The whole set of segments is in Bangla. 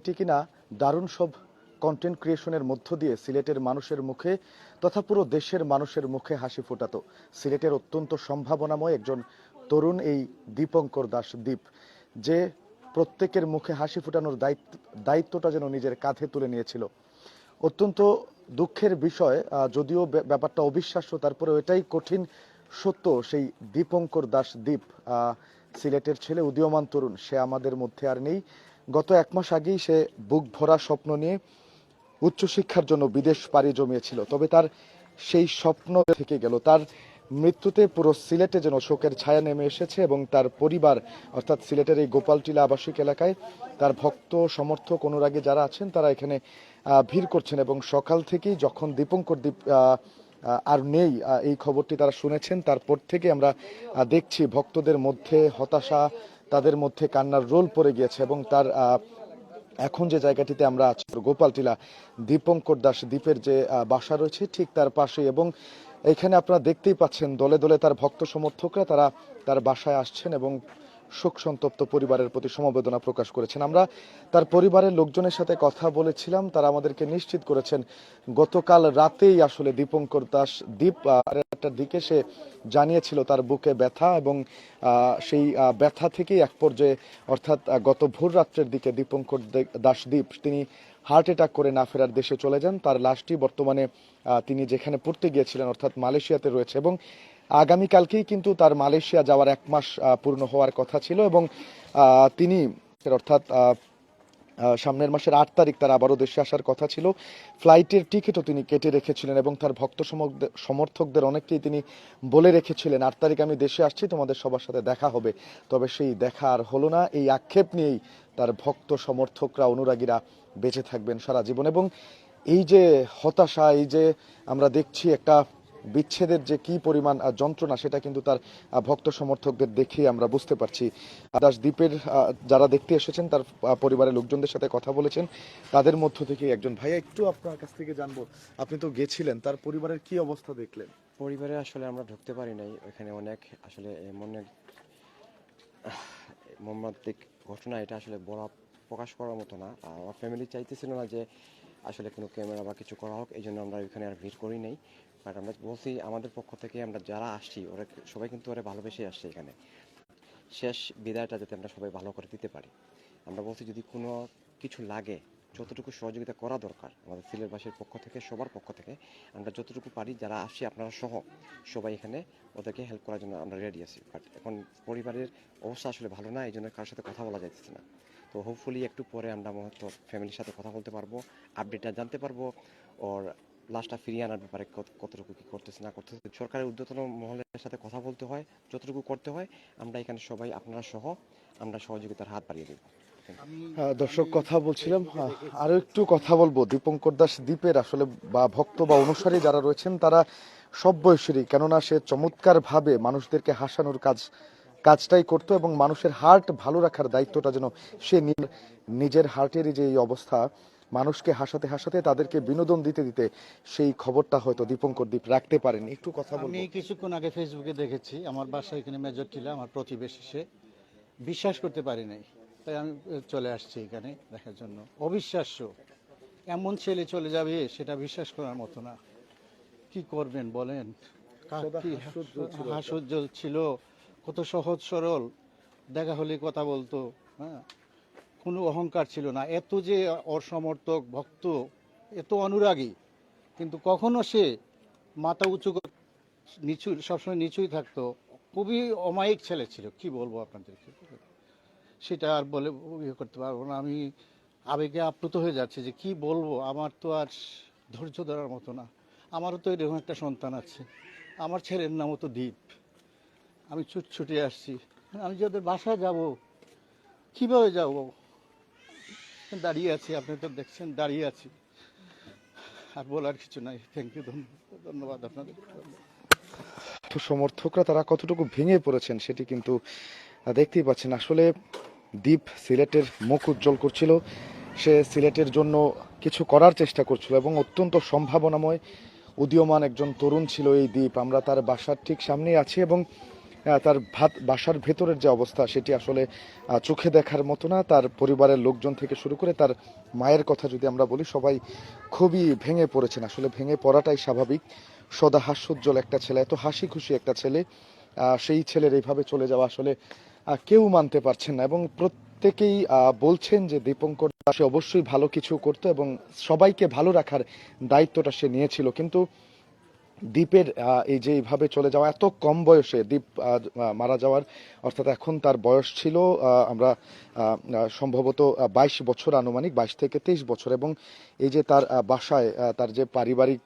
এটি কিনা দারুণ সব কন্টেন্ট ক্রিয়েশনের মধ্য দিয়ে সিলেটের মানুষের মুখে তথা পুরো দেশের মানুষের মুখে হাসি ফোটাতো। সিলেটের অত্যন্ত সম্ভাবনাময় একজন তরুণ এই দীপঙ্কর দাস দীপ যে প্রত্যেকের মুখে হাসি ফোটানোর দায়িত্ব দায়িত্বটা যেন নিজের কাঁধে তুলে নিয়েছিল। অত্যন্ত দুঃখের বিষয় যদিও ব্য- ব্যাপারটা অবিশ্বাস্য তারপরে এটাই কঠিন সত্য সেই দীপঙ্কর দাস আহ, সিলেটের ছেলে উদীয়মান তরুণ সে আমাদের মধ্যে আর নেই। গত এক মাস আগেই সে বুক ভরা স্বপ্ন নিয়ে উচ্চশিক্ষার জন্য বিদেশ পাড়ি জমিয়েছিল। তবে তার সেই স্বপ্ন থেকে গেল। তার মৃত্যুতে পুরো সিলেটে যেন শোকের ছায়া নেমে এসেছে এবং তার পরিবার অর্থাৎ সিলেটের এই গোপালটিলা আবাসিক এলাকায় তার ভক্ত সমর্থক অনুরাগী যারা আছেন তারা এখানে ভিড় করছেন এবং সকাল থেকেই যখন দীপঙ্কর আহ, আর নেই এই খবরটি তারা শুনেছেন তারপর থেকে আমরা দেখছি ভক্তদের মধ্যে হতাশা তাদের মধ্যে কান্নার রোল পড়ে গিয়েছে এবং তার এখন যে জায়গাটিতে আমরা আছি, গোপালটিলা, দীপঙ্কর দাস দ্বীপের যে বাসা রয়েছে ঠিক তার পাশে এবং এখানে আপনারা দেখতেই পাচ্ছেন দলে দলে তার ভক্ত সমর্থকরা তারা তার বাসায় আসছেন এবং শোক সন্তপ্ত পরিবারের প্রতি সমবেদনা প্রকাশ করেছেন আমরা। তার পরিবারের লোকজনের সাথে কথা বলেছিলাম, তারা আমাদেরকে নিশ্চিত করেছেন, গতকাল রাতেই আসলে দীপঙ্কর দাস দ্বীপ একটা দিকে সে জানিয়েছিল তার বুকে ব্যথা এবং সেই ব্যথা থেকেই এক পর্যায়ে, অর্থাৎ গত ভোর রাত্রের দিকে দীপঙ্কর দে- দাসদীপ তিনি হার্ট অ্যাটাক করে না ফেরার দেশে চলে যান। তার লাশটি বর্তমানে তিনি যেখানে পড়তে গিয়েছিলেন, অর্থাৎ মালয়েশিয়াতে রয়েছে এবং আগামীকালকেই কিন্তু তার মালয়েশিয়া যাওয়ার এক মাস পূর্ণ হওয়ার কথা ছিল এবং তিনি, অর্থাৎ সামনের মাসের আট তারিখ তার আবারও দেশে আসার কথা ছিল। ফ্লাইটের টিকিটও তিনি কেটে রেখেছিলেন এবং তার ভক্ত সমর্থকদের অনেককেই তিনি বলে রেখেছিলেন, আট তারিখ আমি দেশে আসছি, তোমাদের সবার সাথে দেখা হবে। তবে সেই দেখা আর হলো না। এই আক্ষেপ নিয়েই তার ভক্ত, সমর্থকরা, অনুরাগীরা বেঁচে থাকবেন সারা জীবন এবং এই যে হতাশা, এই যে আমরা দেখছি একটা বিচ্ছেদের যে কি পরিমাণ যন্ত্রণা সেটা কিন্তু তার ভক্ত সমর্থকদের দেখেই আমরা বুঝতে পারছি। দ্বীপের যারা দেখতে এসেছেন, তার পরিবারের লোকজনদের সাথে কথা বলেছেন। তাদের মধ্য থেকে একজন ভাইয়া, একটু আপনার কাছ থেকে জানব। আপনি তো গেছিলেন, তার পরিবারের কি অবস্থা দেখলেন? পরিবারে আসলে আমরা ঢুকতে পারি নাই। ওইখানে অনেক, আসলে এমন এক মর্মান্তিক ঘটনা, এটা আসলে বলা, প্রকাশ করার মতো না। আমার ফ্যামিলি চাইতেছিল না যে আসলে কোনো ক্যামেরা বা কিছু করা হোক এই জন্য আমরা ওইখানে আর ভিড় করি নাই। বাট আমরা বলছি আমাদের পক্ষ থেকে আমরা যারা আসছি, ওরা সবাই কিন্তু ওরা ভালোবেসে আসছে এখানে। শেষ বিদায়টা যাতে আমরা সবাই ভালো করে দিতে পারি। আমরা বলছি যদি কোনো কিছু লাগে, যতটুকু সহযোগিতা করা দরকার আমাদের সিলেটবাসীর পক্ষ থেকে, সবার পক্ষ থেকে, আমরা যতটুকু পারি যারা আসছি আপনারা সহ সবাই এখানে ওদেরকে হেল্প করার জন্য আমরা রেডি আছি। বাট এখন পরিবারের অবস্থা আসলে ভালো না এই জন্য কারোর সাথে কথা বলা যাইতেছে না। তো হোপফুলি একটু পরে আমরা মহত্ব ফ্যামিলির সাথে কথা বলতে পারব আপডেটটা জানতে পারব ওর লাশটা ফিরিয়ে আনার ব্যাপারে কতটুকু কি করতেছে না করতেছে। সরকারের ঊর্ধ্বতন মহলের সাথে কথা বলতে হয় যতটুকু করতে হয় আমরা এখানে সবাই আপনারা সহ আমরা সহযোগিতার হাত বাড়িয়ে দেবো। দর্শক কথা বলছিলাম। আহ, আরও একটু কথা বলব। দীপঙ্কর দাস দ্বীপের আসলে বা ভক্ত বা অনুসারী যারা রয়েছেন তারা সব বয়সেরই। কেননা সে চমৎকার ভাবে মানুষদেরকে হাসানোর কাজ কাজটাই করতো এবং মানুষের হার্ট ভালো রাখার দায়িত্বটা যেন সে নিজের হার্টেরই যে এই অবস্থা মানুষকে হাসাতে হাসাতে তাদেরকে বিনোদন দিতে দিতে সেই খবরটা হয়তো দীপঙ্কর দ্বীপ রাখতে পারেনি। একটু কথা বলব। আমি কিছুক্ষণ আগে ফেসবুকে দেখেছি আমার বাসা এখানে মেজর টিলা আমার প্রতিবেশী সে। বিশ্বাস করতে পারি নাই তাই আমি চলে আসছি এখানে দেখার জন্য। অবিশ্বাস্য এমন ছেলে চলে যাবে সেটা বিশ্বাস করার মতো না। কি করবেন বলেন? সদা ছিল। কত সহজ সরল, দেখা হলে কথা বলতো হ্যাঁ? কোনো অহংকার ছিল না। এত যে অসমর্থক ভক্ত, এত অনুরাগী, কিন্তু কখনো সে মাথা উঁচু নিচু, সবসময় নিচুই থাকতো। খুবই অমায়িক ছেলে ছিল, কি বলব আপনাদেরকে সেটা আর বলে ইয়ে করতে পারব না। আমি আবেগে আপ্লুত হয়ে যাচ্ছে যে কি বলব, আমার তো আর ধৈর্য ধরার মতো না। আমারও তো এরকম একটা সন্তান আছে। আমার ছেলের নামও তো দ্বীপ আমি ছুট ছুটে আসছি। আমি যে ওদের বাসায় যাব, কীভাবে যাব? দাঁড়িয়ে আছি, আপনি তো দেখছেন, দাঁড়িয়ে আছি। আর বলার কিছু নাই। থ্যাংক ইউ ধন্যবাদ আপনাদের। সমর্থকরা তারা কতটুকু ভেঙে পড়েছেন সেটি কিন্তু দেখতেই পাচ্ছেন। আসলে দ্বীপ সিলেটের মুখ উজ্জ্বল করছিল। সে সিলেটের জন্য কিছু করার চেষ্টা করছিল এবং অত্যন্ত সম্ভাবনাময় উদীয়মান একজন তরুণ ছিল এই দ্বীপ আমরা তার বাসার ঠিক সামনেই আছি এবং তার ভাত বাসার ভেতরের যে অবস্থা, সেটি আসলে চোখে দেখার মতো না। তার পরিবারের লোকজন থেকে শুরু করে তার মায়ের কথা যদি আমরা বলি, সবাই খুবই ভেঙে পড়েছেন। আসলে ভেঙে পড়াটাই স্বাভাবিক। সদা হাস্যোজ্জ্বল একটা ছেলে, এত হাসি খুশি একটা ছেলে সেই ছেলের এইভাবে চলে যাওয়া আসলে কেউ মানতে পারছেন না। এবং প্রত্যেকেই বলছেন যে দীপঙ্কর সে অবশ্যই ভালো কিছু করতো এবং সবাইকে ভালো রাখার দায়িত্বটা সে নিয়েছিল। কিন্তু দ্বীপের এই যে এইভাবে চলে যাওয়া, এত কম বয়সে দ্বীপ মারা যাওয়ার, অর্থাৎ এখন তার বয়স ছিল আমরা সম্ভবত বাইশ বছর আনুমানিক, বাইশ থেকে তেইশ বছর, এবং এই যে তার বাসায় তার যে পারিবারিক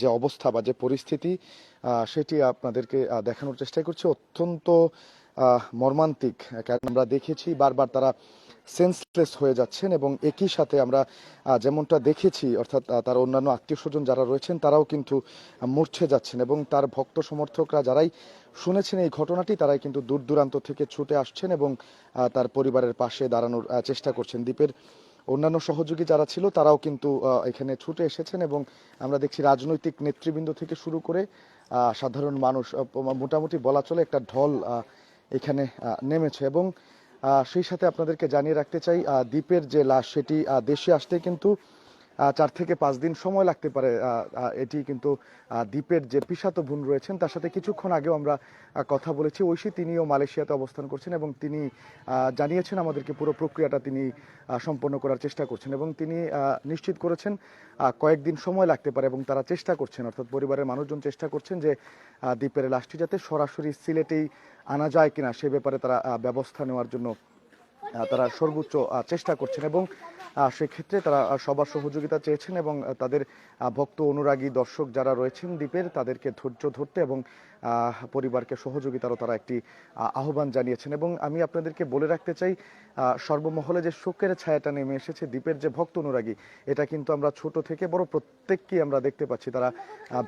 যে অবস্থা বা যে পরিস্থিতি সেটি আপনাদেরকে দেখানোর চেষ্টা করছি। অত্যন্ত মর্মান্তিক, কারণ আমরা দেখেছি বারবার তারা সেন্সলেস হয়ে যাচ্ছেন এবং একই সাথে আমরা যেমনটা দেখেছি, অর্থাৎ তার অন্যান্য আত্মীয় স্বজন যারা রয়েছেন, তারাও কিন্তু মূর্ছে যাচ্ছেন এবং তার ভক্ত সমর্থকরা যারাই শুনেছেন এই ঘটনাটি, তারাই কিন্তু দূর দূরান্ত থেকে ছুটে আসছেন এবং তার পরিবারের পাশে দাঁড়ানোর চেষ্টা করছেন। দ্বীপের অন্যান্য সহযোগী যারা ছিল, তারাও কিন্তু এখানে ছুটে এসেছেন এবং আমরা দেখছি রাজনৈতিক নেতৃবৃন্দ থেকে শুরু করে সাধারণ মানুষ মোটামুটি বলা চলে একটা ঢল এখানে নেমেছে এবং সেই সাথে আপনাদেরকে জানিয়ে রাখতে চাই দ্বীপের যে লাশ সেটি দেশে আসতে কিন্তু চার থেকে পাঁচ দিন সময় লাগতে পারে এটি কিন্তু দ্বীপের যে পিসাতো বোন রয়েছেন, তার সাথে কিছুক্ষণ আগেও আমরা কথা বলেছি। ঐশী তিনিও মালয়েশিয়াতে অবস্থান করছেন এবং তিনি জানিয়েছেন আমাদেরকে পুরো প্রক্রিয়াটা তিনি সম্পন্ন করার চেষ্টা করছেন এবং তিনি নিশ্চিত করেছেন কয়েকদিন সময় লাগতে পারে এবং তারা চেষ্টা করছেন, অর্থাৎ পরিবারের মানুষজন চেষ্টা করছেন যে দ্বীপের লাশটি যাতে সরাসরি সিলেটেই আনা যায় কিনা, সে ব্যাপারে তারা ব্যবস্থা নেওয়ার জন্য তারা সর্বোচ্চ চেষ্টা করছেন এবং সেক্ষেত্রে তারা সবার সহযোগিতা চেয়েছেন এবং তাদের ভক্ত অনুরাগী দর্শক যারা রয়েছেন দ্বীপের, তাদেরকে ধৈর্য ধরতে এবং পরিবারকে সহযোগিতারও তারা একটি আহ্বান জানিয়েছেন এবং আমি আপনাদেরকে বলে রাখতে চাই সর্বমহলে যে শোকের ছায়াটা নেমে এসেছে, দ্বীপের যে ভক্ত অনুরাগী, এটা কিন্তু আমরা ছোট থেকে বড় প্রত্যেককেই আমরা দেখতে পাচ্ছি। তারা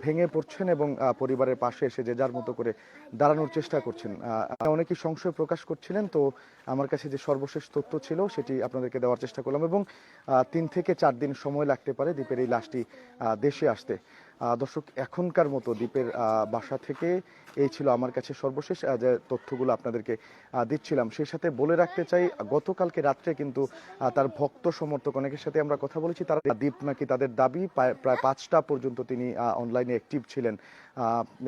ভেঙে পড়ছেন এবং পরিবারের পাশে এসে যে যার মতো করে দাঁড়ানোর চেষ্টা করছেন। অনেকেই সংশয় প্রকাশ করছিলেন, তো আমার কাছে যে সর্বশেষ তথ্য ছিল, সেটি আপনাদেরকে দেওয়ার চেষ্টা করলাম এবং তিন থেকে চার দিন সময় লাগতে পারে দ্বীপের এই লাশটি দেশে আসতে। দর্শক, এখনকার মতো দ্বীপের বাসা থেকে এই ছিল আমার কাছে সর্বশেষ যে তথ্যগুলো আপনাদেরকে দিচ্ছিলাম। সেই সাথে বলে রাখতে চাই, গতকালকে রাত্রে কিন্তু তার ভক্ত সমর্থক অনেকের সাথে আমরা কথা বলেছি, তারা দ্বীপ নাকি তাদের দাবি, প্রায়- পাঁচটা পর্যন্ত তিনি অনলাইনে অ্যাক্টিভ ছিলেন।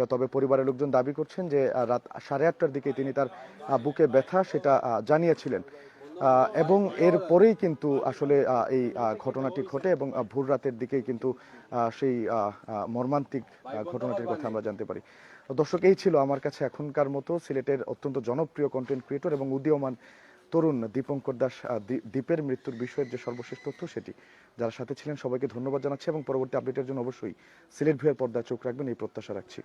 তবে পরিবারের লোকজন দাবি করছেন যে রাত সাড়ে আটটার দিকে তিনি তার বুকে ব্যথা, সেটা জানিয়েছিলেন। এবং এর পরেই কিন্তু আসলে এই ঘটনাটি ঘটে এবং ভোর রাতের দিকেই কিন্তু সেই মর্মান্তিক ঘটনাটির কথা আমরা জানতে পারি। দর্শক, এই ছিল আমার কাছে এখনকার মতো সিলেটের অত্যন্ত জনপ্রিয় কন্টেন্ট ক্রিয়েটর এবং উদীয়মান তরুণ দীপঙ্কর দাস দ্বীপের মৃত্যুর বিষয়ের যে সর্বশেষ তথ্য সেটি। যারা সাথে ছিলেন সবাইকে ধন্যবাদ জানাচ্ছি এবং পরবর্তী আপডেটের জন্য অবশ্যই সিলেট ভিউয়ের পর্দায় চোখ রাখবেন, এই প্রত্যাশা রাখছি।